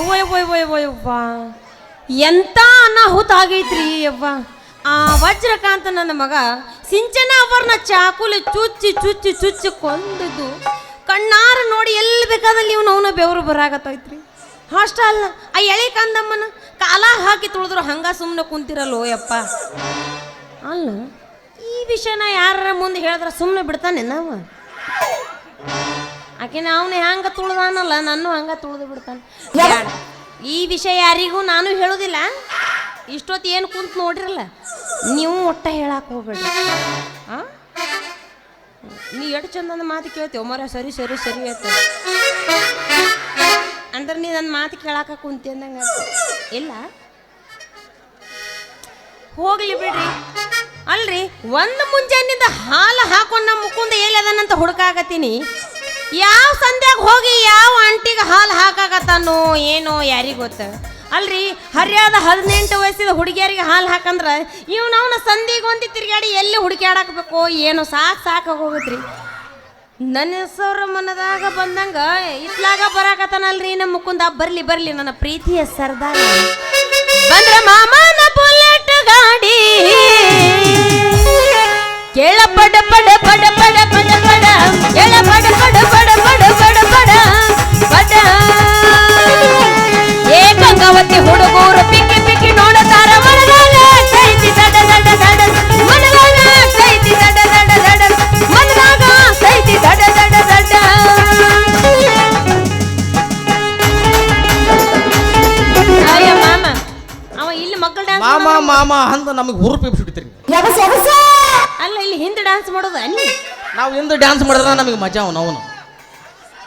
ಯವ್ವ ಎಂತ ಅನಾಹುತ ಆಗೈತ್ರಿ ಯವ್ವ. ಆ ವಜ್ರಕಾಂತ ನನ್ನ ಮಗ ಸಿಂಚನ ಅವರನ್ನ ಚಾಕುಲಿ ಚುಚ್ಚಿ ಚುಚ್ಚಿ ಚುಚ್ಚಿ ಕೊಂದದ್ದು. ಕಣ್ಣಾರ ನೋಡಿ ಎಲ್ಲಿ ಬೇಕಾದಲ್ಲಿ ಇವನು ಅವನ ಬೆವರು ಬರಾಗತ್ತೈತ್ರಿ. ಅಲ್ಲ ಆ ಎಳೆ ಕಾಂದಮ್ಮನ ಕಾಲ ಹಾಕಿ ತುಳಿದ್ರು ಹಂಗ ಸುಮ್ಮನೆ ಕುಂತಿರಲ್ಲೋ ಯಪ್ಪ. ಅಲ್ಲ, ಈ ವಿಷಯನ ಯಾರ ಮುಂದೆ ಹೇಳಿದ್ರೆ ಸುಮ್ಮನೆ ಬಿಡ್ತಾನೆ ನಾವ? ಆಕೆ ಅವನು ಹೆಂಗ ತುಳ್ದಾನಲ್ಲ ನಾನು ಹಂಗ ತುಳಿದು ಬಿಡ್ತಾನೆ. ಈ ವಿಷಯ ಯಾರಿಗೂ ನಾನು ಹೇಳೋದಿಲ್ಲ. ಇಷ್ಟೊತ್ತು ಏನು ಕುಂತ ನೋಡಿರಲ್ಲ. ನೀವು ಒಟ್ಟ ಹೇಳಕ್ಕೆ ಹೋಗ್ಬೇಡ್ರಿ. ಹಾಂ ನೀ ಎಷ್ಟು ಚಂದನ ಮಾತು ಕೇಳ್ತೇವ ಮರ ಸರಿ ಸರಿ ಸರಿ ಆಯ್ತು ಅಂದ್ರೆ ನೀ ನನ್ನ ಮಾತು ಕೇಳಾಕ ಕುಂತಿ ಅಂದಂಗ ಇಲ್ಲ. ಹೋಗ್ಲಿ ಬಿಡ್ರಿ. ಅಲ್ರಿ ಒಂದು ಮುಂಜಾನಿಂದ ಹಾಲು ಹಾಕೊಂಡು ನಮ್ಮ ಮುಕ್ಕುಂದ ಎಲ್ಲಿ ಅದನ್ನಂತ ಹುಡುಕಾಕತ್ತೀನಿ. ಯಾವ ಸಂಧ್ಯಾಗ ಹೋಗಿ ಯಾವ ಆಂಟಿಗೆ ಹಾಲು ಹಾಕಾಕತ್ತಾನೋ ಏನೋ ಯಾರಿಗೆ ಗೊತ್ತ ಅಲ್ರಿ ಹರಿಯಾದ ಹದಿನೆಂಟು ವಯಸ್ಸಿದ ಹುಡುಗಿಯರಿಗೆ ಹಾಲು ಹಾಕಂದ್ರ ಇವ್ನ ಅವನ ಸಂಧಿಗೆ ಒಂದಿ ತಿರುಗಾಡಿ ಎಲ್ಲಿ ಹುಡುಕ್ಯಾಡಕ್ಬೇಕು ಏನೋ ಸಾಕು ಸಾಕು ರೀ ನನ್ನ ಹೆಸರು ಮನದಾಗ ಬಂದಂಗ ಇತ್ಲಾಗ ಬರಾಕತ್ತಾನಲ್ರಿ ನಮ್ಮ ಮುಕುಂದ ಬರ್ಲಿ ಬರ್ಲಿ ನನ್ನ ಪ್ರೀತಿಯ ಸರ್ದಾರ ಬಂದ್ರ ಮಾಮನ ಬುಲೆಟ್ ಗಾಡಿ ಕೇಳ ಪಡ ಪಡ ಪಡ ಪಡ ಪಡ ಕೇಳ ಪಡ ಪಡ ಪಡ ಹುಡುಗರು ಪಿಕ್ಕಿ ಪಿಕ್ಕಿ ನೋಡುತ್ತಾರ ಮನದಾಗ ಕೈತಿ ಸಡ ಸಡ ದಡ ಮನದಾಗ ಕೈತಿ ಸಡ ಸಡ ದಡ ಮನದಾಗ ಕೈತಿ ಸಡ ಸಡ ಸಡ. ಅಯ್ಯ ಮಾಮ ಅವ ಇಲ್ಲಿ ಮಕ್ಕಳ ಡ್ಯಾನ್ಸ್ ಮಾಮ ಮಾಮ ಅಂತ ನಮಗೆ ಹುರುಪಿ ಬಿಟ್ಬಿಡ್ತೀರಿ ಅಲ್ಲ ಇಲ್ಲಿ ಹಿಂದೆ ಡ್ಯಾನ್ಸ್ ಮಾಡೋದು ನೀ ನಾವು ಹಿಂದೆ ಡ್ಯಾನ್ಸ್ ಮಾಡಿದ್ರೆ ನಮಗೆ ಮಜಾ ಅವನು ಅವನು.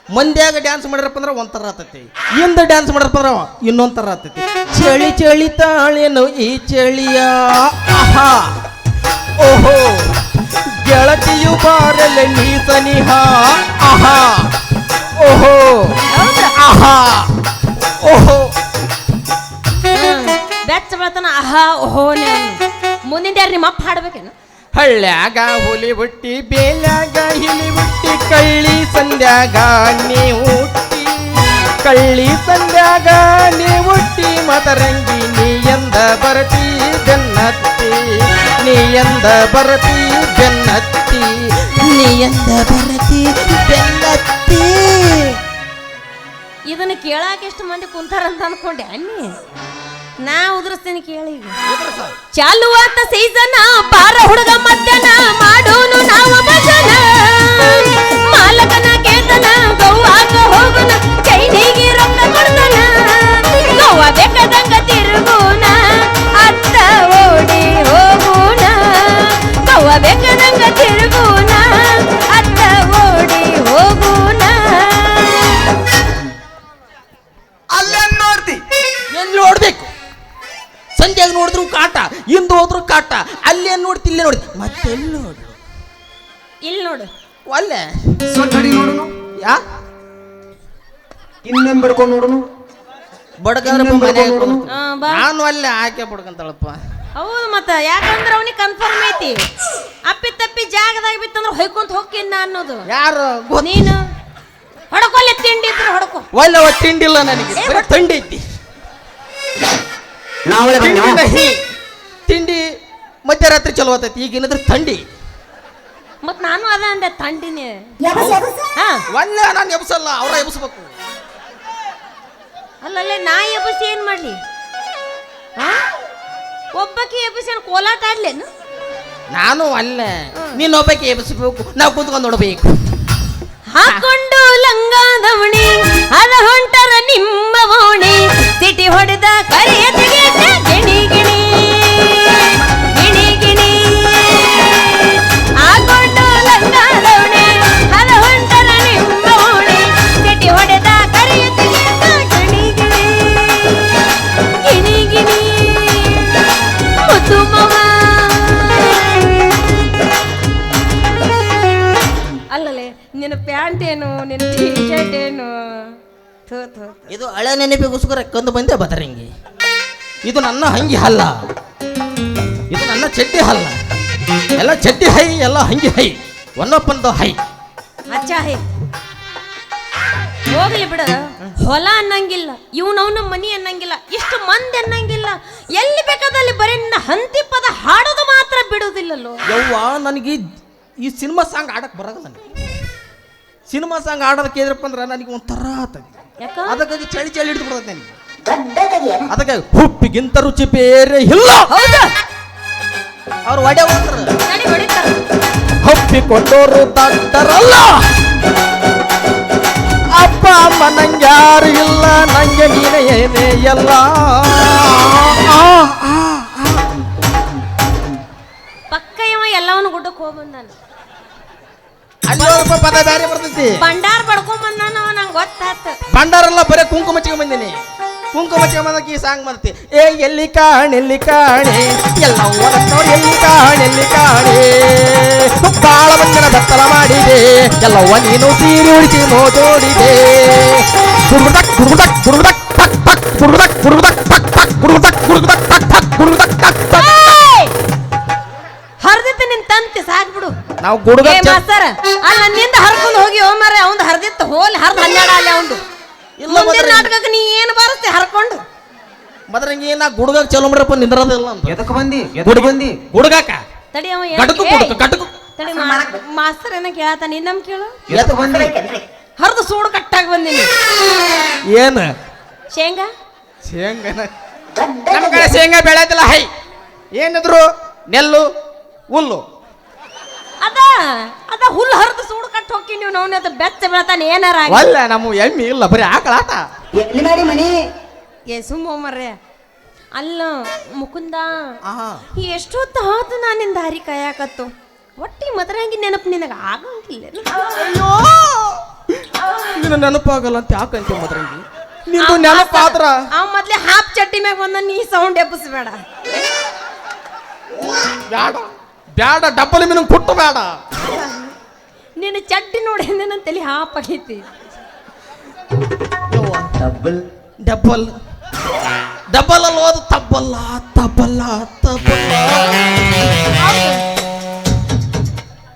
ಮಂದ್ಯಾಗ ಡ್ಯಾನ್ಸ್ ಮಾಡಿರಪ್ಪ ಅಂದ್ರೆ ಒಂಥರ ಆತೈತಿ. ಇಂದ ಡ್ಯಾನ್ಸ್ ಮಾಡ್ರಪ್ಪ ಅಂದ್ರೆ ಇನ್ನೊಂದ್ ಥರ ಆತೈತಿ. ಚಳಿ ಚಳಿ ತಾಳೇನು ಈ ಚಳಿಯ. ಆಹಾ. ಓಹೋ. ಗೆಳತಿಯು ಬಾರಲೆ ನೀ ಸನಿಹ ಆಹಾ. ಓಹೋ. ಆಹಾ. ಓಹೋ. ಬೆಚ್ಚ ಬೆಳತನ ಆಹಾ, ಓಹೋ ಮುಂದಿನ ಯಾರು ನಿಮ್ಮ ಅಪ್ಪ ಹಾಡ್ಬೇಕೇನು? ಹಳ್ಳ್ಯಾಗ ಹುಲಿ ಹುಟ್ಟಿ ಬೇಲ್ಯಾಗ ಹಿಲಿ ಹುಟ್ಟಿ ಕಳ್ಳಿ ಸಂಧ್ಯಾಗ ನೀ ಹುಟ್ಟಿ. ಕಳ್ಳಿ ಸಂಧ್ಯಾಗ ನೀ ಹುಟ್ಟಿ ಮದರಂಗಿ ನೀ ಎಂದ ಬರತಿ ಬೆನ್ನತ್ತಿ. ನೀ ಎಂದ ಬರತಿ ಬೆನ್ನತ್ತಿ. ನೀ ಎಂದ ಬರತಿ ಬೆನ್ನತ್ತಿ. ಇದನ್ನ ಕೇಳಾಕ ಎಷ್ಟು ಮಂದಿ ಕುಂತಾರಂತ ಅನ್ಕೊಂಡೆ ಅನ್ನಿ ನಾ ಉದುರಿಸ್ತೀನಿ ಕೇಳಿ ಈಗ. ಚಾಲು ಆತ ಸೀಸನ್ ಬಾರ ಹುಡುಗ ಮಧ್ಯಾಹ್ನ ಮಾಡೋನು ನಾವು ಭಜನ. ಮಾಲಕನ ಕೇತನ ಗೋವಾಕ ಹೋಗುನ ಚೈನಿಗೆ ರೊಕ್ಕ ಕೊಡ್ತಾನ ಗೋವಾ ಬೇಕಾದಂಗ ಕಾಟ ಇಂದು ಹೋದ್ರು ಕಾಟ ಅಲ್ಲೇ ನೋಡ್ತಿ ಇಲ್ಲೇ ನೋಡಿ ಮತ್ತೆಲ್ಲಿ ನೋಡು? ಇಲ್ಲಿ ನೋಡು. ಒಲ್ಲೆ? ಸೊಟ್ಟಡಿ ನೋಡುನು. ಯಾ? ಇನ್ನೇನ್ ಬಿಡ್ಕೊಂಡು ನೋಡುನು. ಬಡಗಂದ್ರ ಇನ್ನೊಂದ್ ಮನ್ಯಾಗ ನೋಡು. ಬಾ. ನಾನು ಅಲ್ಲೇ ಆಕೆ ಬಡ್ಕಂತಾಳಪ್ಪ. ಹೌದು ಮತ್ತ ಯಾಕಂದ್ರೆ ಅವನಿಗೆ ಕನ್ಫರ್ಮ್ ಐತಿ. ಅಪ್ಪಿ ತಪ್ಪಿ ಜಾಗದಾಗ ಬಿತ್ತಂದ್ರ ಹೊಯ್ಕೊಂತ ಹೋಗ್ತೀನಿ ನಾ ಅನ್ನೋದು. ಯಾರು? ನೀನು? ಹೊಡ್ಕೊಲ್ಲ ತಿಂಡಿ ಇದ್ರೆ ಹೊಡ್ಕೊ. ಒಳ್ಳೆ ತಿಂಡಿಲ್ಲ ನನಗೆ. ತಿಂಡಿ ಥಂಡಿ ಐತಿ. ನಾವೇ ತಿಂಡಿ ಮಧ್ಯರಾತ್ರಿ ಚಲೋ ಆತೈತಿ ಈಗ ಏನಾದ್ರೆ ಥಂಡಿ. ಮತ್ ನಾನು ಅದ ಅಂದೆ ಥಂಡಿನಿ. ಹಾ. ನಾನು ಎಬ್ಸಲ್ಲ ಅವ್ರ ಎಬ್ಸ್ಬೇಕು. ಅಲ್ಲಲ್ಲೇ ನಾ ಎಬ್ಬಿಸಿ ಏನ್ ಮಾಡ್ಲಿ? ಹಾ? ಒಬ್ಬಕ್ಕೆ ಎಬ್ಬಸಿ ಕೋಲಾಟ ಆಡ್ಲೇನು? ನಾನು ಅಲ್ಲೇ ನೀನೊಬ್ಬಕ್ಕೆ ಎಬ್ಸ್ಬೇಕು ನಾವು ಕೂತ್ಕೊಂಡು ನೋಡಬೇಕು. ಹಾಕೊಂಡು ಲಂಗಾದವಣಿ ಅದ ಹೊಂಟರ ನಿಮ್ಮ ಓಣಿ ಸಿಟಿ ಹೊಡೆದ ಕರೆಯ ತೆಗೆದ ಇದು ಹಳೆ ನೆನಪಿಗೋಸ್ಕರ ಕಂದು ಬಂದೆ ಬದರಂಗಿ ಇದು ನನ್ನ ಹಂಗಿ ಹಲ್ಲ. ಇದು ನನ್ನ ಚಡ್ಡಿ ಹಲ್ಲ. ಎಲ್ಲ ಚಡ್ಡಿ ಹೈ ಎಲ್ಲ ಹಂಗಿ ಹೈ. ಒನ್ನಪ್ಪಂದು ಹೈ. ಅಚ್ಚಾ ಹೇ. ಹೋಗ್ಲಿ ಬಿಡ. ಹೊಲ ಅನ್ನಂಗಿಲ್ಲ ಇವನವನ ಮನಿ ಅನ್ನಂಗಿಲ್ಲ ಇಷ್ಟು ಮಂದಿ ಅನ್ನಂಗಿಲ್ಲ. ಎಲ್ಲಿ ಬೇಕಾದಲ್ಲಿ ಬರೀ ನಿನ್ನ ಹಂತಿ ಪದ ಹಾಡೋದು ಮಾತ್ರ ಬಿಡೋದಿಲ್ಲಲ್ಲೋ ಯವ್ವ ನನಗೆ ಈ ಸಿನಿಮಾ ಸಾಂಗ್ ಆಡಕ್ ಬರಲ್ಲ ನನಗೆ. ಸಿನಿಮಾ ಸಾಂಗ್ ಆಡೋದಕ್ಕೆ ಏನಪ್ಪ ಅಂದ್ರೆ ನನಗೆ ಒಂಥರ ಆತದೆ ಯಾಕ? ಅದಕ್ಕಾಗಿ ಚಳಿ ಚಳಿ ಹಿಡಿದು ಬಿಡುತ್ತೇನೆ ಅದಕ್ಕೆ ಅದಕ್ಕಾಗಿ ಹುಪ್ಪಿಗಿಂತ ರುಚಿ ಬೇರೆ ಇಲ್ಲ. ಹೌದಾ? ಅವ್ರು ಒಡೆ ಹೋಗ್ತಾರ ನಡಿ ಹೊಡಿತಾರ ಹಪ್ಪಿಕೊಂಡೋರು ಅಪ್ಪ ಅಮ್ಮ ನಂಗೆ ಯಾರು ಇಲ್ಲ ನಂಗೆ ನೀನ ಏನೇ ಎಲ್ಲ. ಆ, ಆ, ಆ. ಪಕ್ಕ ಇವ ಎಲ್ಲವನ್ನ ಗುಡ್ಡಕ್ಕೆ ಹೋಗಿ ಸ್ವಲ್ಪ ಪದ ಬೇರೆ ಬರ್ತೈತಿ. ಬಂಡಾರ್ ಬಡ್ಕೊಂಡ್ ಬಂದಾನ ನಂಗೆ ಗೊತ್ತಾತ ಭಂಡಾರಲ್ಲ ಬರೀ ಕುಂಕುಮ ಹಚ್ಕೊಂಡ್ ಬಂದೀನಿ. ಕುಂಕುಮ ಹಚ್ಕೊಂಡ್ ಬಂದಕ್ಕೆ ಈ ಸಾಂಗ್ ಬರ್ತಿ ಏ ಎಲ್ಲಿ ಕಾಣ್ ಎಲ್ಲಿ ಕಾಣೆ? ಎಲ್ಲ ನೋಡಿ ಎಲ್ಲಿ ಕಾಣ್ ಎಲ್ಲಿ ಕಾಣೆ? ಬಾಳ ಮಂದಿನ ಬೆತ್ತಲ ಮಾಡಿದೆ. ಎಲ್ಲವ್ವ ನೀನು ಸೀರೆ ಉಳಿಸಿ ಗುಡುಗುಡಕ್ ಗುಡುಗುಡಕ್ ಟಕ್ ಟಕ್ ಗುಡುಗುಡಕ್ ಗುಡುಗುಡಕ್ ಟಕ್ ಟಕ್ ಗುಡುಗುಡಕ್ ಗುಡುಗುಡಕ್ ಟಕ್ ಟಕ್ ಗುಡುಗುಡಕ್ ಟಕ್ ಟಕ್ ಹರ್ದಿತ್ತು ನಿನ್ ತಂತಿ ಸಾಕ್ಬಿಡು ನಾವು ಗುಡುಗ ಏ ಮಾಸ್ತರ ಅಲ್ಲ ನಿಂದ ಹರ್ಕೊಂಡು ಹೋಗಿ ಓ ಮಾರ ಅವಂದು ಹರ್ದಿತ್ತು ಹೋಲಿ ಹರ್ದು ಹನ್ನೆರಡು ಅಲ್ಲಿ ಅವಂದು. ಇಲ್ಲ ಮುಂದಿನ ನಾಟಕಕ್ಕೆ ನೀ ಏನು ಬರುತ್ತೆ ಹರ್ಕೊಂಡು? ಮದ್ರಂಗಿ ನಾ ಗುಡುಗಕ್ ಚಲೋ ಮಾಡ್ರಪ್ಪ ನಿಂದ್ರದಿಲ್ಲ ಅಂತ. ಎದಕ್ ಬಂದಿ? ಎದಕ್ ಬಂದಿ? ಗುಡುಗಾಕ ತಡಿ ಅವ ಏನ್- ಗಟಕು ಏಯ್, ಗುಡುಕ ಗಟಕು. ತಡಿ ಮಾ- ಮಾಸ್ತರ್ ಏನ ಕೇಳತ್ತ ನೀ ನಮ್ ಕೇಳು. ಎದಕ್ ಬಂದಿ? ಹರ್ದು ಸೂಡು ಕಟ್ಟಾಗಿ ಬಂದಿನಿ ಏನ್? ಶೇಂಗಾ? ಶೇಂಗಾ ನಮ್ಮ ಕಡೆ ಶೇಂಗಾ ಬೆಳೆದಿಲ್ಲ ಹೈ. ಏನಿದ್ರು ನೆಲ್ಲು ಹುಲ್ಲು. ಅದ ಅದ ಹುಲ್ಲು ಹರಿದು ಸೂಡು ಕಟ್ ಹೋಗಿ ನೀವು ನಾವು ಅದು ಬೆಚ್ಚ ಬೆಳತಾನೆ ಏನಾರ ಆಗ್ಲಿ. ಒಲ್ಲ ನಮ್ಮ ಎಮ್ಮಿ ಇಲ್ಲ ಬರೀ ಆಕಳ ಆತ ಎಲ್ಲಿ ಮಾಡಿ ಮನಿ? ಏ ಸುಮ್ಮ ಮರ್ರೆ ಅಲ್ಲ ಮುಕುಂದ ಆಹಾ. ಎಷ್ಟೊತ್ತು ಆತು ನಾನಿಂದ ದಾರಿ ಕಾಯಕತ್ತು. ಒಟ್ಟಿ ಮದ್ರಂಗಿ ನೆನಪು ನಿನಗೆ ಆಗಂಗಿಲ್ಲ ಅಯ್ಯೋ! ನಿನ್ನ ನೆನಪಾಗಲ್ಲ ಅಂತ ಯಾಕಂತ ಮದ್ರಂಗಿ? ನಿಂದು ನೆನಪಾದ್ರ? ಅವ ಮೊದ್ಲೇ ಹಾಪ್ ಚಟ್ಟಿ ಮ್ಯಾಗ ಬಂದ ನೀ ಸೌಂಡ್ ಎಬ್ಬಿಸ್ಬೇಡ. ಬ್ಯಾಡ ಬ್ಯಾಡ ಡಬ್ಬಲಿ ಮೀನು ಪುಟ್ಟು ಬೇಡ ನಿನ್ನ ಚಡ್ಡಿ ನೋಡಿ ನನ್ನ ತಲೆ ಹಾಪಾಗೈತಿ ಡಬ್ಬಲ್ ಡಬಲ್ ಡಬ್ಬಲ್. ಡಬ್ಬಲ್. ಅಲ್ಲಿ ಹೋದ ತಬ್ಬಲ್ಲ ತಬ್ಬಲ್ಲ ತಬ್ಬಲ್ಲ.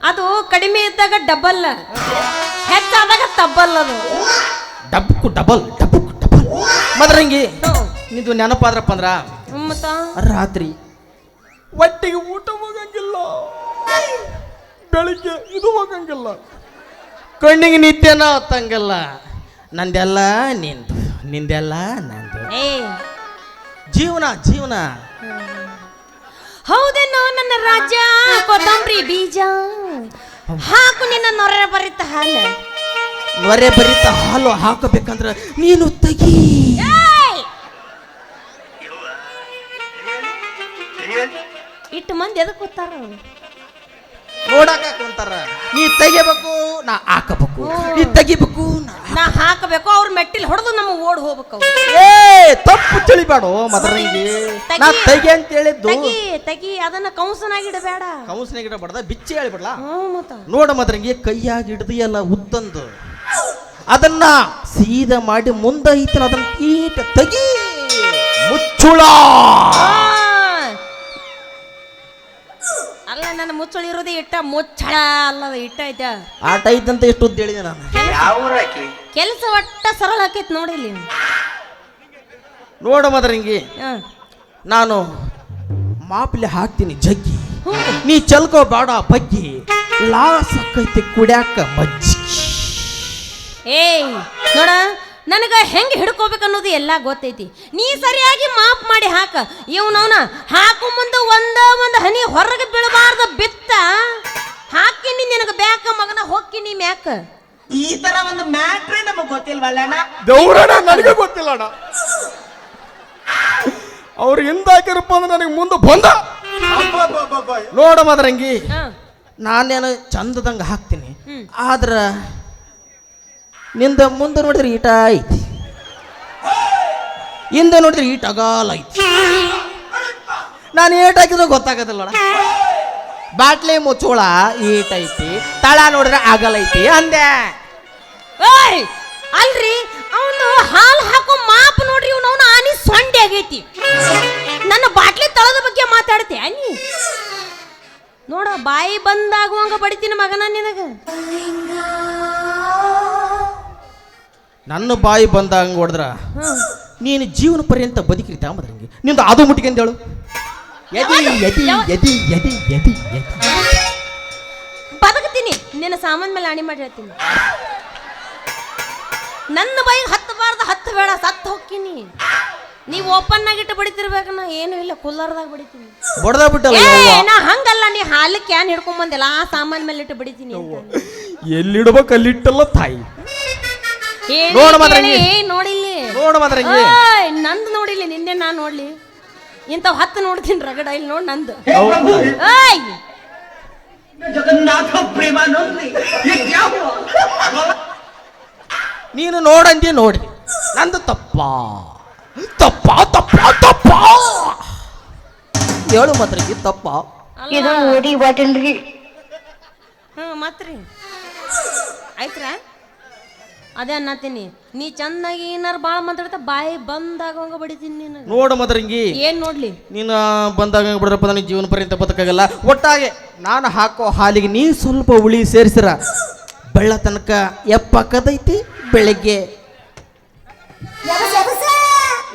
ಅದು ಕಡಿಮೆ ಇದ್ದಾಗ ಡಬಲ್ ಹೆಚ್ಚಾದಾಗ ತಬ್ಬಲ್ ಅದು. ಡಬ್ಬಕ್ಕು ಡಬಲ್ ಡಬ್ಬಕ್ಕು ಡಬಲ್. ಮದ್ರಂಗಿ ನಿಂದು ನೆನಪಾದ್ರಪ್ಪ ಅಂದ್ರ ಮತ್ತ? ರಾತ್ರಿ ಒಟ್ಟಿಗೆ ಊಟ ಹೋಗಂಗಿಲ್ಲ. ಬೆಳಿಗ್ಗೆ ಇದು ಹೋಗಂಗಿಲ್ಲ. ಕಣ್ಣಿಗೆ ನಿತ್ಯನ ಹತ್ತಂಗಿಲ್ಲ ನಂದೆಲ್ಲ ನಿಂದು ನಿಂದೆಲ್ಲ ನಂದು. ಜೀವನ ಜೀವನ. ಹೌದೇನೋ ನನ್ನ ರಾಜ ಕೊತ್ತಂಬರಿ ಬೀಜ. ಹಾಕು ನಿನ್ನ ನೊರೆ ಬರಿತ ಹಾಲು. ನೊರೆ ಬರಿತ ಹಾಲು ಹಾಕಬೇಕಂದ್ರೆ ನೀನು ತೆಗಿ. ಇಟ್ಟು ಮಂದಿ ಎದಕ್ಕೆ ಕೂತಾರ ನೋಡಾಕ ಕುಂತಾರ. ನೀ ತೆಗಿಬೇಕು ನಾ ಹಾಕಬೇಕು. ನೀ ತೆಗಿಬೇಕು ನಾ ಹಾಕಬೇಕು. ಅವ್ರ ಮೆಟ್ಟಿಲ್ ಹೊಡೆದು ನಮ್ಮ ಓಡ್ ಹೋಗ್ಬೇಕು ಅವ್ರು. ಏ ತಪ್ಪು ತಿಳಿಬೇಡ ಮದರಂಗಿ. ತೆಗಿ. ನಾ ತೆಗಿ ಅಂತ ಹೇಳಿದ್ದು. ತಗಿ ತಗಿ ಅದನ್ನ ಕಂಸನಾಗಿಡಬೇಡ ಕೌನ್ಸಿಲಿಂಗ್ ಗಿಡ ಬಡ್ದ ಬಿಚ್ಚಿ ಹೇಳಿಬಿಡ್ಲಾ? ಹ್ಞೂ ಮತ್ತ. ನೋಡ ಮದ್ರಂಗಿ ಕೈಯಾಗಿ ಹಿಡ್ದಿಯಲ್ಲ ಉತ್ತಂದು. ಅದನ್ನ ಸೀದಾ ಮಾಡಿ ಮುಂದೆ ಅದನ್ನ ಕೀಟ ತಗಿ. ಮುಚ್ಚುಳ. ಆ! ನನ್ನ ಮುಚ್ಚಳಿ ಇರೋದೇ ಇಟ್ಟ ಮುಚ್ಚಳ ಅಲ್ಲದ ಇಟ್ಟ ಐತ ಆಟ ಐತಂತ ಎಷ್ಟು ಉದ್ದ ಹೇಳಿದೆ ನಾನು. ಕೆಲಸ ಒಟ್ಟ ಸರಳ ಹಾಕೈತಿ ನೋಡಿ ಇಲ್ಲಿ ನೋಡ ಮದ್ರಂಗಿ. ನಾನು ಮಾಪಿಲೆ ಹಾಕ್ತೀನಿ ಜಗ್ಗಿ. ಹ್ಞೂ. ನೀ ಚಲ್ಕೋ ಬೇಡ ಬಗ್ಗಿ. ಲಾಸ್ ಆಕೈತಿ ಕುಡ್ಯಾಕ ಮಜ್ಜಿ. ಏಯ್ ನೋಡ ನನಗ ಹೆಂಗೆ ಹಿಡ್ಕೋಬೇಕು ಅನ್ನೋದು ಎಲ್ಲ ಗೊತ್ತೈತಿ. ನೀ ಸರಿಯಾಗಿ ಮಾಪ್ ಮಾಡಿ ಹಾಕ. ಇವನವನ ಹಾಕು ಮುಂದೆ ಒಂದ ಒಂದು ಹನಿ ಹೊರಗೆ ಬೀಳಬಾರ್ದ ಬಿತ್ತ. ಹಾಕಿನಿ ನಿನಗೆ ಬ್ಯಾಕ ಮಗನ ಹೊಕ್ಕಿನಿ ಮ್ಯಾಕ. ಈ ತರ ಒಂದು ಮ್ಯಾಟ್ರೇ ನಮಗೆ ಗೊತ್ತಿಲ್ವಲ್ಲಣ್ಣ ದೌರಣ ನನಗೆ ಗೊತ್ತಿಲ್ಲ ಅಣ್ಣ ಅವ್ರು ಹಿಂದ ಹಾಕಿರಪ್ಪ ಅಂದ್ರೆ ನನಗೆ ಮುಂದೆ ಬಂದ. ನೋಡ ಮದ್ರಂಗಿ ಹಾ. ನಾನೇನು ಚಂದದಂಗ ಹಾಕ್ತೀನಿ. ಆದ್ರ ನಿಂದ ಮುಂದೆ ನೋಡಿದ್ರೆ ಈಟ ಐತಿ. ಹಿಂದೆ ನೋಡಿದ್ರೆ ಈಟ ಅಗಾಲ ಐತಿ. ನಾನು ಏಟ್ ಹಾಕಿದ್ರೆ ಗೊತ್ತಾಗದಿಲ್ಲ ನೋಡ. ಬಾಟ್ಲಿ ಮುಚ್ಚೋಳ ಈಟ್ ಐತಿ, ತಳ ನೋಡಿದ್ರೆ ಆಗಲೈತಿ ಐತಿ ಅಂದೆ. ಅಲ್ರಿ, ಅವನು ಹಾಲು ಹಾಕೋ ಮಾಪ್ ನೋಡ್ರಿ, ಇವನು ಅವನು ಆನಿ ಸೊಂಡೆ ಆಗೈತಿ. ನನ್ನ ಬಾಟ್ಲಿ ತಳದ ಬಗ್ಗೆ ಮಾತಾಡ್ತೆ ಅನಿ ನೋಡ, ಬಾಯಿ ಬಂದಾಗುವಂಗ ಬಡಿತೀನಿ ಮಗನ ನಿನಗ. ನನ್ನ ಬಾಯಿ ಬಂದಾಗ ಹೊಡೆದ್ರ? ನೀನು ಜೀವನ ಪರ್ಯಂತ ಬದುಕಿರಿ ತಾಮದ್ರಂಗೆ ನಿಂದು ಅದು ಮುಟ್ಕೊಂಡ್ ಹೇಳು. ಎದಿ ಎದಿ ಎದಿ ಎದಿ ಎದಿ ಎದಿ. ಬದುಕ್ತೀನಿ ನಿನ್ನ ಸಾಮಾನ್ ಮೇಲೆ ಅಣಿ ಮಾಡಿ ಹೇಳ್ತೀನಿ. ನನ್ನ ಬಾಯಿಗೆ ಹತ್ತಬಾರ್ದು ಹತ್ತು ಬೇಡ ಸತ್ತು ಹೋಗ್ತೀನಿ. ನೀವು ಓಪನ್ ಆಗಿಟ್ಟು ಬಡಿತಿರ್ಬೇಕು ನಾ. ಏನು ಇಲ್ಲ ಕುಲ್ಲರ್ದಾಗ ಬಡಿತೀನಿ. ಬಡದ ಬಿಟ್ಟಲ್ಲ ಏ. ನಾ ಹಂಗಲ್ಲ ನೀ ಹಾಲು ಕ್ಯಾನ್ ಹಿಡ್ಕೊಂಡ್ ಬಂದಿಲ್ಲ ಆ ಸಾಮಾನ್ ಮೇಲೆ ಇಟ್ಟು ಬಡಿತೀನಿ. ಎಲ್ಲಿಡ್ಬೇಕು ಅಲ್ಲಿಟ್ಟಲ್ಲ ತಾಯಿ. ನೋಡು ಹಂಗೆ. ನೋಡಿಲ್ಲಿ. ನೋಡು. ಓಯ್, ನಂದು ನೋಡಿಲ್ಲ ನಿನ್ನೆ ನಾ ನೋಡ್ಲಿ. ಇಂಥವ್ ಹತ್ತು ನೋಡ್ತೀನಿ ರಗಡ ಇಲ್ಲಿ ನೋಡ್ ನಂದು. ಓಯ್. ಜಗನ್ನಾಥ ಪ್ರೇಮಾನಂದಿ ನೀನು ನೋಡಂದಿ ನೋಡಿ. ನಂದು ತಪ್ಪ? ತಪ್ಪ ತಪ್ಪ ತಪ್ಪ? ಹೇಳು ಮಾತ್ರ ಇದು ತಪ್ಪ ಇದು ಓಡಿ ಬಾಟಿಲ್ರಿ ಹ್ಞೂ ಮತ್ರಿ. ಆಯ್ತ್ರ? ಅದೇ ಅನ್ನತೀನಿ ನೀ ಚೆನ್ನಾಗಿ ಏನಾರು ಬಾಳ ಮಾತಾಡ್ತಾ ಬಾಯಿ ಬಂದಾಗ ಹಂಗ ಬಡಿತೀನಿ ನೀನು ನೋಡು ಮದರಂಗಿ. ಏನ್ ನೋಡ್ಲಿ? ನೀನು ಬಂದಾಗ ಹಂಗ ಬಿಡ್ರಪ್ಪ ನನಗೆ ಜೀವನ ಪರ್ಯಂತ ಬದುಕಾಗಲ್ಲ. ಒಟ್ಟಾಗೆ ನಾನು ಹಾಕೋ ಹಾಲಿಗೆ ನೀ ಸ್ವಲ್ಪ ಉಳಿ ಸೇರಿಸಿರ. ಬೆಳ್ಳ ತನಕ ಎಪ್ಪಕ್ಕದೈತಿ ಬೆಳಗ್ಗೆ.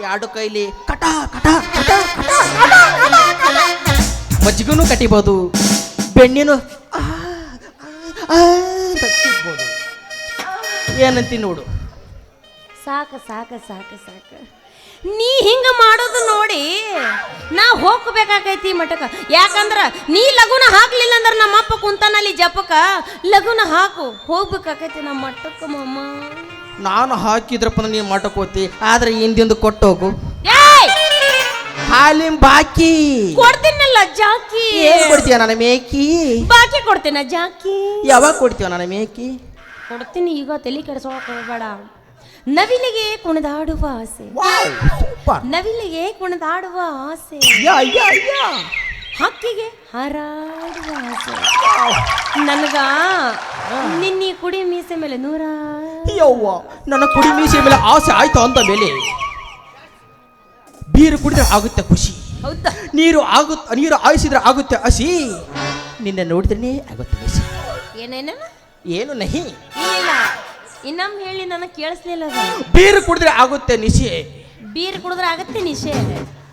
ಎರಡು ಕೈಲಿ ಕಟ ಕಟ ಕಟ ಮಜ್ಜಿಗೂ ಕಟಿಬೋದು ಬೆಣ್ಣಿನೂ ಏನಂತಿ ನೋಡು. ಸಾಕ ಸಾಕ ಸಾಕ ಸಾಕ. ನೀ ಹಿಂಗ ಮಾಡೋದು ನೋಡಿ ನಾ ಹೋಗ್ಬೇಕಾಗೈತಿ ಮಠಕ ಯಾಕಂದ್ರ ನೀ ಲಗುನ ಹಾಕ್ಲಿಲ್ಲ ಅಂದ್ರ ನಮ್ಮಪ್ಪ ಕುಂತಾನಲ್ಲಿ ಜಪಕ ಲಗುನ ಹಾಕು ಹೋಗ್ಬೇಕಾಗೈತಿ ನಮ್ಮ ಮಠಕ್ಕ ಮಮ್ಮ ನಾನು ಹಾಕಿದ್ರಪ್ಪ ಅಂದ್ರೆ ನೀನು ಮಠಕ್ಕೆ ಹೋಗ್ತಿ ಆದ್ರೆ ಹಿಂದಿಂದ ಕೊಟ್ಟು ಹೋಗು. ಹಾಲಿನ ಬಾಕಿ. ಕೊಡ್ತೀನಲ್ಲ ಜಾಕಿ. ಏನ್ ಕೊಡ್ತೀಯ ನನ್ನ ಮೇಕಿ? ಬಾಕಿ ಕೊಡ್ತೀನ ಜಾಕಿ. ಯಾವಾಗ ಕೊಡ್ತೀವ ನನ್ನ ಮೇಕಿ? ಕೊಡ್ತೀನಿ ಈಗ ತಲೆ ಕೆಡಿಸೋಕ್ ಹೋಗಬೇಡ. ನವಿಲಿಗೆ ಕುಣಿದಾಡುವ ಆಸೆ. ಸೂಪರ್ ನವಿಲಿಗೆ ಕುಣಿದಾಡುವ ಆಸೆ. ಯಾ ಯಾ ಯಾ ಹಕ್ಕಿಗೆ ಹಾರಾಡುವ ಆಸೆ. ನನಗ ನಿನ್ನಿ ಕುಡಿ ಮೀಸೆ ಮೇಲೆ ನೂರ ಯವ್ವ ನನ್ನ ಕುಡಿ ಮೀಸೆ ಮೇಲೆ ಆಸೆ ಆಯ್ತು ಅಂತ ಮೇಲೆ ಬೀರು ಕುಡಿದ್ರೆ ಆಗುತ್ತೆ ಖುಷಿ. ಹೌದಾ? ನೀರು ಆಗುತ್ತೆ ನೀರು ಆಯಿಸಿದ್ರೆ ಆಗುತ್ತೆ ಹಸಿ. ನಿನ್ನ ನೋಡಿದ್ರೆ ಆಗುತ್ತೆ ಖುಷಿ ಏನೇನ? ಏನು ನಹಿ? ಇಲ್ಲ. ಇನ್ನೊಮ್ಮೆ ಹೇಳಿ ನನಗೆ ಕೇಳಿಸ್ಲಿಲ್ಲ ಅದು ಬೀರು ಕುಡಿದ್ರೆ ಆಗುತ್ತೆ ನಿಶೆ. ಬೀರ್ ಕುಡಿದ್ರೆ ಆಗುತ್ತೆ ನಿಶೆ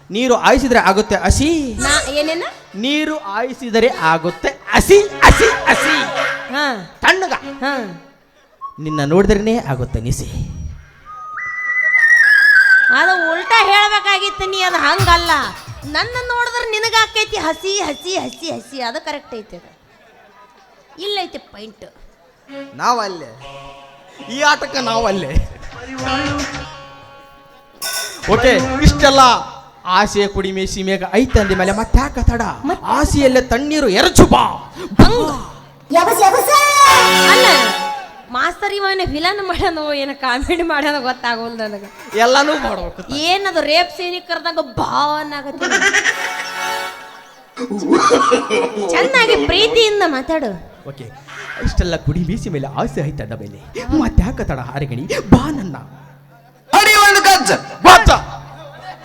ನೀರು ಆಯಿಸಿದ್ರೆ ಆಗುತ್ತೆ ಹಸಿ. ನಾ ಏನೇನ? ನೀರು ಆಯಿಸಿದರೆ ಆಗುತ್ತೆ ಹಸಿ ಹಸಿ ಹಸಿ. ಹಾ. ತಣ್ಣಗ. ಹಾ. ನಿನ್ನ ನೋಡಿದ್ರೇನೆ ಆಗುತ್ತೆ ನಿಸಿ ಅದು ಉಲ್ಟಾ ಹೇಳ್ಬೇಕಾಗಿತ್ತು ನೀ ಅದು ಹಂಗಲ್ಲ. ನನ್ನ ನೋಡಿದ್ರೆ ನಿನಗಾಕೈತಿ ಹಸಿ ಹಸಿ ಹಸಿ ಹಸಿ. ಅದು ಕರೆಕ್ಟ್ ಐತಿ ಅದು. ಇಲ್ಲೈತಿ ಪಾಯಿಂಟ್ ನಾವಲ್ಲೇ. ಈ ಆಟಕ್ಕೆ ನಾವಲ್ಲೇ. ಓಕೆ ಇಷ್ಟೆಲ್ಲ ಆಸೆ ಕುಡಿ ಮೇಸಿ ಐತಂದಿ ಮೇಲೆ ಮತ್ತೆ ಯಾಕ ತಡ? ಆಸೆಯಲ್ಲೇ ತಣ್ಣೀರು ಎರಚು ಬಾ. ಅಲ್ಲ ಮಾಸ್ತರ್ ಇವನ ವಿಲನ್ ಮಾಡ್ಯಾನೋ ಏನ ಕಾಮಿಡಿ ಮಾಡ್ಯಾನ ಗೊತ್ತಾಗೋಲ್ ನನಗೆ. ಎಲ್ಲಾನು ಮಾಡ್ಬೇಕು. ಏನದು ರೇಪ್ ಸೀನಿ ಕರೆದಾಗ ಭಾವನ ಆಗತ್ತೆ. ಚೆನ್ನಾಗಿ ಪ್ರೀತಿಯಿಂದ ಮಾತಾಡು. ಓಕೆ. ಇಷ್ಟೆಲ್ಲ ಕುಡಿ ಮೀಸಿ ಮೇಲೆ ಆಸೆ ಆಯ್ತು ಅದ ಮೇಲೆ ಮತ್ತೆ ಯಾಕ ತಡ ಹಾರಗಣಿ? ಬಾ ನನ್ನ. ಹೊಡಿ ಒಂದು ಗಜ್ಜ. ಬಾಚ.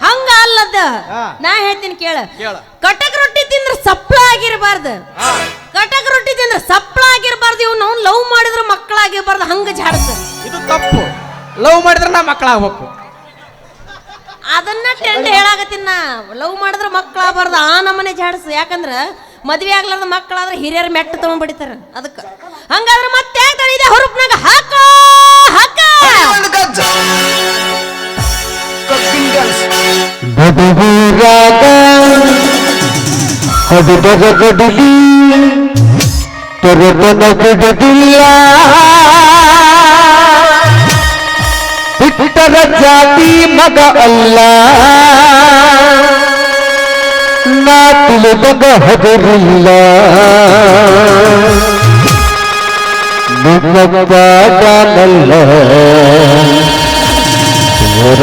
ಹಂಗ ಅಲ್ಲದ? ಹಾ. ನಾ ಹೇಳ್ತೀನಿ ಕೇಳ. ಕೇಳ. ಕಟಕ್ ರೊಟ್ಟಿ ತಿಂದ್ರೆ ಸಪ್ಳ ಆಗಿರಬಾರ್ದು. ಕಟಕ್ ರೊಟ್ಟಿ ತಿಂದ್ರ ಸಪ್ಳ ಆಗಿರಬಾರ್ದು. ಇವ್ ನಾವು ಲವ್ ಮಾಡಿದ್ರೆ ಮಕ್ಕಳಾಗಿರ್ಬಾರ್ದು ಹಂಗ ಜಾಡ್ಸ ಇದು ತಪ್ಪು. ಲವ್ ಮಾಡಿದ್ರೆ ನಾ ಮಕ್ಕಳಾಗ್ಬೇಕು ಅದನ್ನ ಟ್ರೆಂಡ್ ಹೇಳಾಕತ್ತೀನಿ ನಾ. ಲವ್ ಮಾಡಿದ್ರೆ ಮಕ್ಕಳಾಗಬಾರ್ದು ಆ ನಮ್ಮನೆ ಜಾಡ್ಸು. ಯಾಕಂದ್ರ ಮದ್ವೆ ಆಗ್ಲಾರ್ದ ಮಕ್ಕಳಾದ್ರೆ ಹಿರಿಯರ ಮೆಟ್ಟ ತಗೊಂಡ್ ಬಿಡಿತಾರ ಅದಕ್ಕ. ಹಂಗಾದ್ರೆ ಮತ್ತೆ ಇದೆ? ಹುರುಪ್ನಾಗ ಹಾಕ ಹಾಕ. ಅದು ಬರಗಡಲಿ ತೊರೆತನ ಬಿಡುದಿಲ್ಲ ಬಿಟ್ಟರ ಜಾತಿ ಮಗ ಅಲ್ಲ. ನಾ ತಿಳಿದಾಗ ಹದರಿಲ್ಲ ನಿನ್ನಲ್ಲ ಅವರ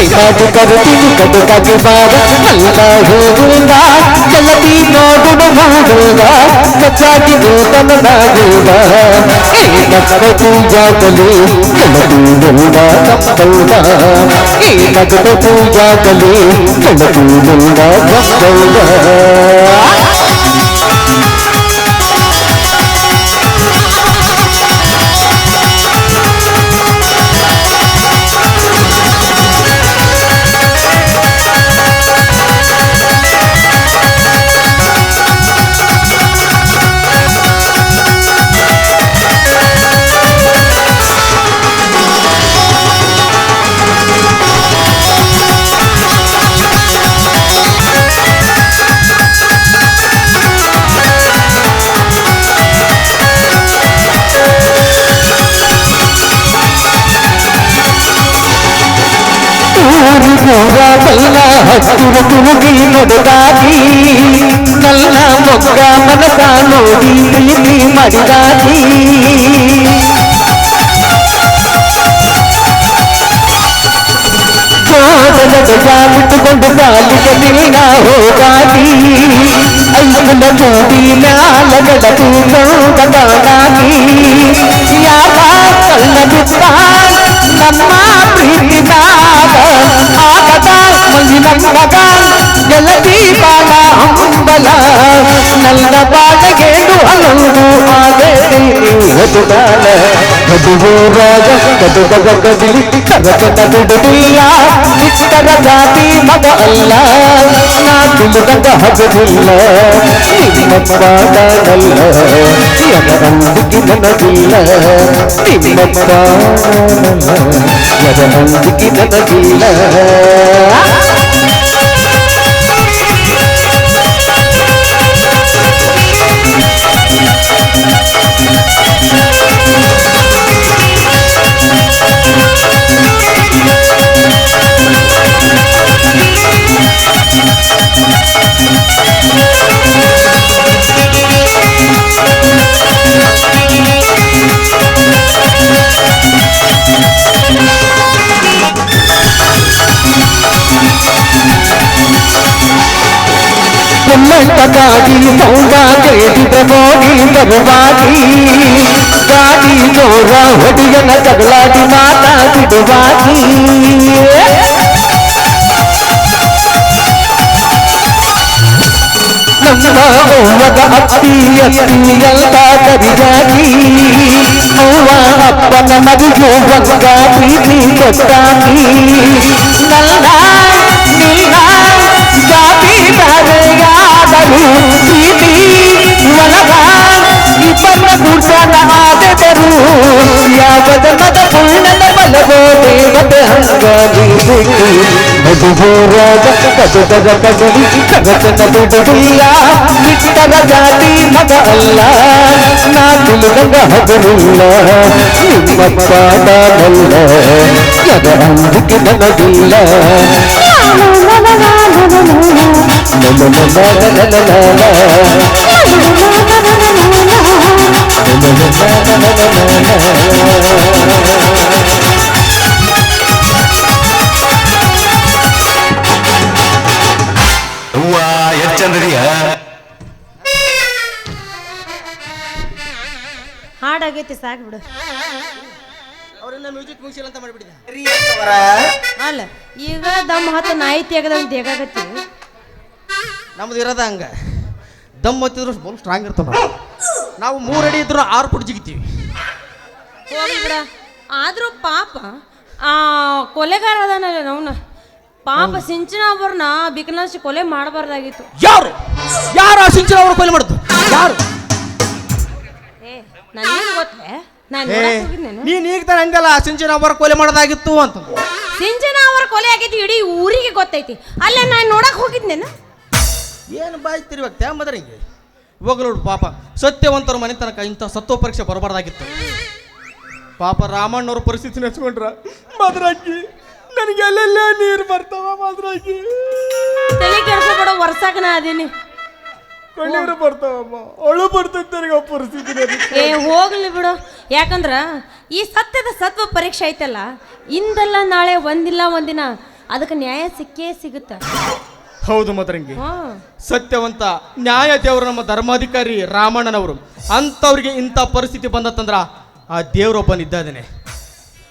ನನಗಿಲ್ಲ ಮದುವಾಗ ಕಟುಕದ ಕಟಲಿ ಕಟುಕ ಕಟುದಿಲ್ಲ ಬಿಟ್ಟದ ಜಾತಿ ಮಗ ಅಲ್ಲ ನಾ ತಿಳಿದ ಹಗುವಿಲ್ಲ ನಿನ್ನ ಪಾದಾನಲ್ಲ ಎದ ಅಂದಿಗೆ ನನ್ನದಿಲ್ಲ ನಿನ್ನ ಪಾದಾನಲ್ಲ ಎದ ಅಂದಿಗೆ ನನ್ನದಿಲ್ಲ ಕೈ ಮಾಡಿ ಕರುತ್ತೀನಿ ಕಟುಕಾಗಿ ಬಾರ ನಲ್ಲ ಹೂವಿಂದ ಗೆಳತಿ ನೋಡುವ ಮಾಡುವ ಮಚ್ಚಾಗಿ ನೂತನ ನಾಗುವ ಈ ನಗರ ಪೂಜಾಗಲಿ ಗೆಳತಿ ನಿಲ್ಲ ಕಂಬೌದ ಈ ನಗರ ಪೂಜಾಗಲಿ ಗೆಳತಿ ನಿಲ್ಲ ಕಂಬೌದ ಊರಿನೂರ ಹತ್ತಿರ ತುರುಗಿ ನಡೆದಾಗಿ ನಲ್ಲ ಮೊಗ್ಗ ಮನಸ ನೋಡಿ ಪ್ರೀತಿ ಮಾಡಿದಾಗಿ ಜಾಬಿಟ್ಟುಕೊಂಡು ಕಾಲಿಗೆ ದಿನ ಹೋಗಾಗಿ ಐದನ ಜೋಡಿ ಮ್ಯಾಲ ಬೆಳಕು ಗೌಡಗಾಗಿ ಯಾವ ಕಲ್ಲ ಪ್ರೀತಿ ಮ್ಯಾಗ ಆಗದ ಮಂಜಿನ ಮಗ ಗೆಳತಿ ಬಾಳ ಹಂಬಲ ನನ್ನ ಬಾಳಗೇಡು ಹಲವು ಆಗೇಡಿ ಹೊದುಗಾಲ ಕದುವು ರಾಗ ಕದುಗದ ಕದಿಲಿ ಕರಕದ ಬಿಡುದಿಲ್ಲ ಬಿಟ್ಟರ ಜಾತಿ ಮಗ ಅಲ್ಲ ನಾ ತಿಳಿದ ಹಗದಿಲ್ಲ ನಿಮ್ಮ ಪಾದನಲ್ಲ ಎದರಂದಿಗೆ ನನಗಿಲ್ಲ ನಿಮ್ಮ ಪಾದನಲ್ಲ ಎದರಂದಿಗೆ ನನಗಿಲ್ಲ ಸೌಂಡ ಕೇಳಿದ ನೋಡಿ ಬರುವಾಗಿ ಗಾಡಿ ಜೋರ ಹೊಡಿಯನ ಜಗಳಾಡಿ ಮಾತಾಡಿಡುವಾಗಿ ನಮ್ಮ ಅವ್ವದ ಅತ್ತಿ ಅತ್ತಿ ಎಲ್ಲ ಕರಿಯಾಗಿ ಅವ್ವ ಅಪ್ಪನ ಮರಿಗೂ ಒಗ್ಗ ಪ್ರೀತಿ ಕೊಟ್ಟಾಗಿ. ನಲ್ಲ ನಿನ್ನ ಜಾತಿ ಬೇರೆಯಾದರು ಪ್ರೀತಿ ಒಳಗ ಇಬ್ಬರ ಗುಡ್ಸನ ಆದೆದರು ಯಾವ ಜನ್ಮದ ಪುಣ್ಯದ ಬಲವೋ ದೇವತೆ ಹಂಗಾಗಿ ಸಿಕ್ಕಿ ಮಧುಬೋರಾಗ ಕದುಗದ ಕದಲಿ ಕಗತನ ಬಿಡುದಿಲ್ಲ ಬಿಟ್ಟರ ಜಾತಿ ಮಗ ಅಲ್ಲ ನಾ ತಿಳಿದಂಗ ಹಗಲಿಲ್ಲ ನಿಮ್ಮ ಪಾದನಲ್ಲ ಎದ ಅಂದಿಗೆ ನನಗಿಲ್ಲ ಹೂವ ಎಷ್ಟ್ ಚಂದ್ರಿಯ ಹಾಡಾಗೈತಿ ಸಾಕು ಬಿಡು. ಅವ್ರನ್ನ ಮ್ಯೂಸಿಕ್ ಮುಗಿಸಿಲ್ಲ ಅಂತ ಮಾಡಿಬಿಟ್ಟಿದೆ ಅಲ್ಲ ಈಗ ದಮ್ ಹತ್ತು ನಾಯಿ ತೆಗದಂಗೆ ದೇಗಾಗತ್ತಿ ನಮ್ದು ಇರೋದ ಹಂಗ. ದಮ್ ಹತ್ತಿದ್ರು ಬಲ್ ಸ್ಟ್ರಾಂಗ್ ಇರ್ತಾವ ನಾವು. ನಾವು ಮೂರು ಅಡಿ ಇದ್ರು ಆರು ಫುಟ್ ಜಿಗಿತೀವಿ. ಹೋಗ್ಲಿ ಬಿಡ. ಆದ್ರೂ ಪಾಪ ಆ ಕೊಲೆಗಾರ ಅದಾನಲ್ಲ ನವ್ನ. ಪಾಪ ಸಿಂಚನ ಅವ್ರನ್ನ ಬಿಕನಾಶಿ ಕೊಲೆ ಮಾಡಬಾರ್ದಾಗಿತ್ತು. ಯಾರು? ಯಾರು ಆ ಸಿಂಚನ ಅವರು ಕೊಲೆ ಮಾಡುದು? ಯಾರು? ಏ ನನಗೇನು ಗೊತ್ತೇ? ನಾನು ನೋಡಕ್ ಹೋಗಿದ್ನೇನು? ನೀನ್ ಈಗ ತಾನೆ ಹಂಗಲ್ಲ ಸಿಂಚನ ಅವರ ಕೊಲೆ ಮಾಡೋದಾಗಿತ್ತು ಅಂತ. ಸಿಂಚನ ಅವರ ಕೊಲೆ ಆಗೈತಿ ಇಡೀ ಊರಿಗೆ ಗೊತ್ತೈತಿ. ಅಲ್ಲೇ ನಾನು ನೋಡಕ್ ಹೋಗಿದ್ನೇನು? ಏನು ಬಾಯ್ ತಿರುವಾಗ ತ್ಯಾಂಬದ್ರಂಗೆ ಹೋಗ್ಲು ನೋಡು ಪಾಪ ಸತ್ಯವಂತರ ಮನೆ ತನಕ ಇಂಥ ಸತ್ವ ಪರೀಕ್ಷೆ ಬರಬಾರ್ದಾಗಿತ್ತು. ಪಾಪ ರಾಮಣ್ಣವ್ರ ಪರಿಸ್ಥಿತಿ ನೆಚ್ಕೊಂಡ್ರ ಮದ್ರಾಕಿ ನನಗೆ ಅಲ್ಲೆಲ್ಲ ನೀರು ಬರ್ತಾವ ಮದ್ರಾಕಿ ತಲೆ ಕೆಡಿಸ್ಬೇಡ ವರ್ಸಕ್ಕೆ ನಾ ಅದೀನಿ. ಕಣ್ಣೀರು ಬರ್ತಾವಮ್ಮ. ಅಳು ಬರ್ತೈತೆ ನನಗೆ ಆ ಪರಿಸ್ಥಿತಿ. ಏ ಹೋಗ್ಲಿ ಬಿಡು. ಯಾಕಂದ್ರ ಈ ಸತ್ಯದ ಸತ್ವ ಪರೀಕ್ಷೆ ಐತಲ್ಲ ಇಂದಲ್ಲ ನಾಳೆ ಒಂದಿಲ್ಲ ಒಂದಿನ ಅದಕ್ಕೆ ನ್ಯಾಯ ಸಿಕ್ಕೇ ಸಿಗುತ್ತೆ. ಹೌದು ಮದ್ರಂಗಿ. ಹಾ. ಸತ್ಯವಂತ ನ್ಯಾಯ ದೇವರು ನಮ್ಮ ಧರ್ಮಾಧಿಕಾರಿ ರಾಮಣ್ಣನವರು ಅಂಥವ್ರಿಗೆ ಇಂಥ ಪರಿಸ್ಥಿತಿ ಬಂದತ್ತಂದ್ರ ಆ ದೇವರೊಬ್ಬನಿದ್ದಾನೆ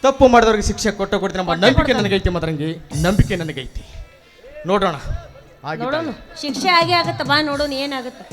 ತಪ್ಪು ಮಾಡಿದವ್ರಿಗೆ ಶಿಕ್ಷೆ ಕೊಟ್ಟು ಕೊಡ್ತೀನಿ ನಮ್ಮ ನಂಬಿಕೆ ನನಗೈತಿ ಮದ್ರಂಗಿ ನಂಬಿಕೆ ನನಗೈತಿ. ನೋಡೋಣ. ಶಿಕ್ಷೆ ಆಗೇ ಆಗತ್ತ ಬಾ ನೋಡೋಣ ಏನಾಗುತ್ತೆ.